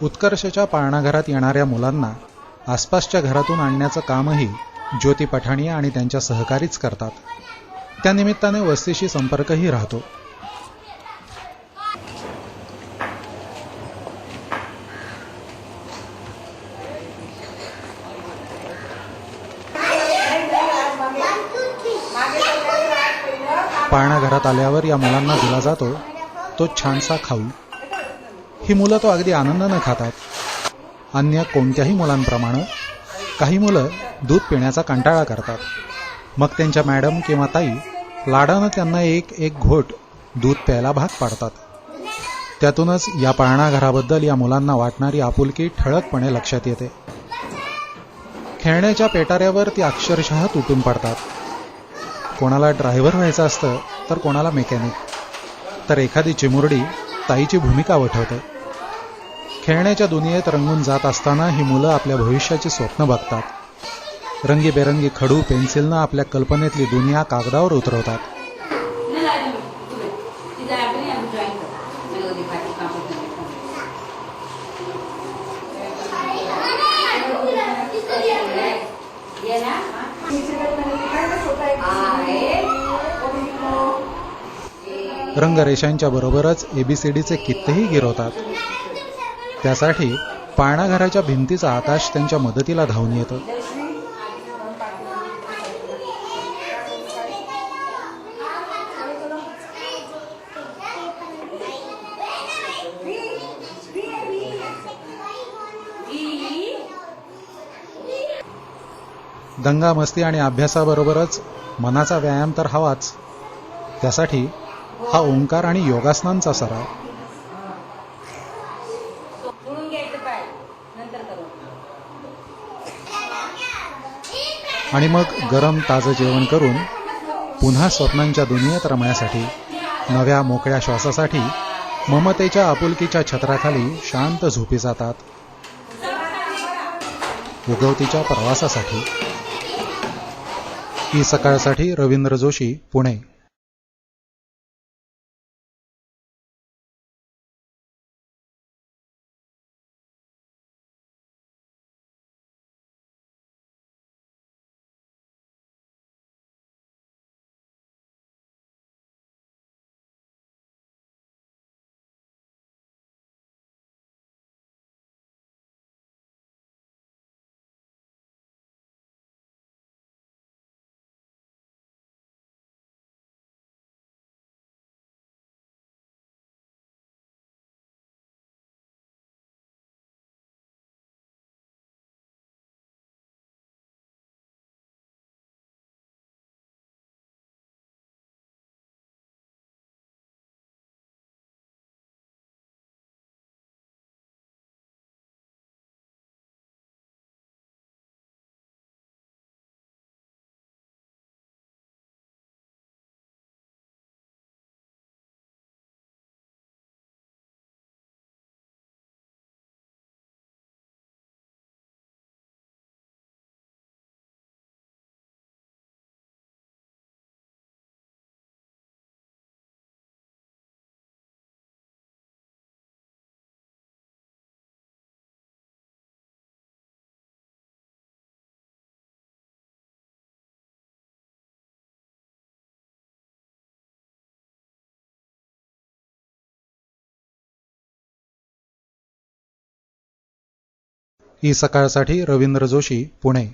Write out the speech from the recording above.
उत्कर्षच्या पाळणाघरात येणाऱ्या मुलांना आसपासच्या घरातून आणण्याचं कामही ज्योती पठाणी आणि त्यांच्या सहकारीच करतात. त्यानिमित्ताने वस्तीशी संपर्कही राहतो. पाळणा घरात आल्यावर या मुलांना दिला जातो तो छानसा खाऊ. ही मुलं तो अगदी आनंदानं खातात. अन्य कोणत्याही मुलांप्रमाणे काही मुलं दूध पिण्याचा कंटाळा करतात. मग त्यांच्या मॅडम किंवा ताई लाडानं त्यांना एक एक घोट दूध प्यायला भाग पाडतात. त्यातूनच या पाळणा घराबद्दल या मुलांना वाटणारी आपुलकी ठळकपणे लक्षात येते. खेळण्याच्या पेटाऱ्यावर ती अक्षरशः तुटून पडतात. कोणाला ड्रायव्हर व्हायचं असतं तर कोणाला मेकॅनिक. तर एखादी चिमुरडी ताईची भूमिका वठवते. खेळण्याच्या दुनियेत रंगून जात असताना ही मुलं आपल्या भविष्याची स्वप्न बघतात. रंगीबेरंगी खडू पेन्सिलनं आपल्या कल्पनेतली दुनिया कागदावर उतरवतात. रंगरेषांच्या बरोबरच एबीसीडीचे कित्तेही गिरवतात त्यासाठी पाळणाघराच्या भिंतीचा आकाश त्यांच्या मदतीला धावून येतं. दंगा मस्ती आणि अभ्यासाबरोबरच मनाचा व्यायाम तर हवाच. त्यासाठी हा ओंकार आणि योगासनांचा सराव. आणि मग गरम ताजं जेवण करून पुन्हा स्वप्नांच्या दुनियेत रमण्यासाठी नव्या मोकळ्या श्वासासाठी ममतेच्या आपुलकीच्या छत्राखाली शांत झोपी जातात. उगवतीच्या प्रवासासाठी. ही सकाळसाठी रवींद्र जोशी पुणे. ही सकाळसाठी रवींद्र जोशी पुणे.